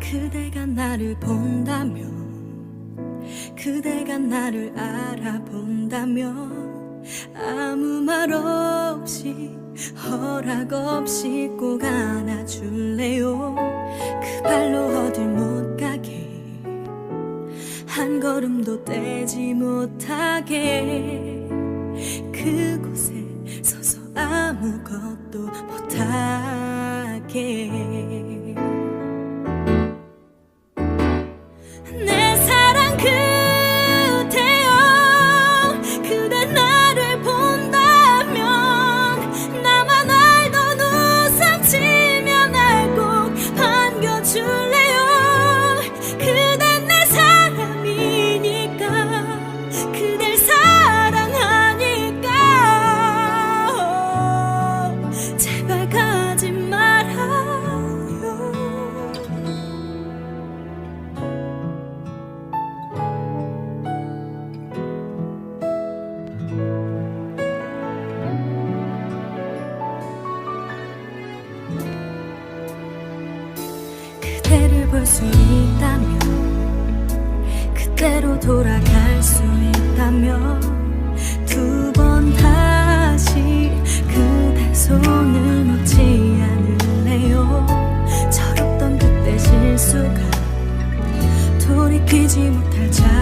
그대가 나를 본다면 그대가 나를 알아본다면 아무 말 없이 허락 없이 꼭 안아줄래요? 그 발로 어딜 못 가게. 한 걸음도 떼지 못하게. 그곳에 서서 아무것도 못하게 볼 수 있다면 그대로 돌아갈 수 있다면 두 번 다시 그대 손을 놓지 않을래요? 철없던 그때 실수가 돌이키지 못할 작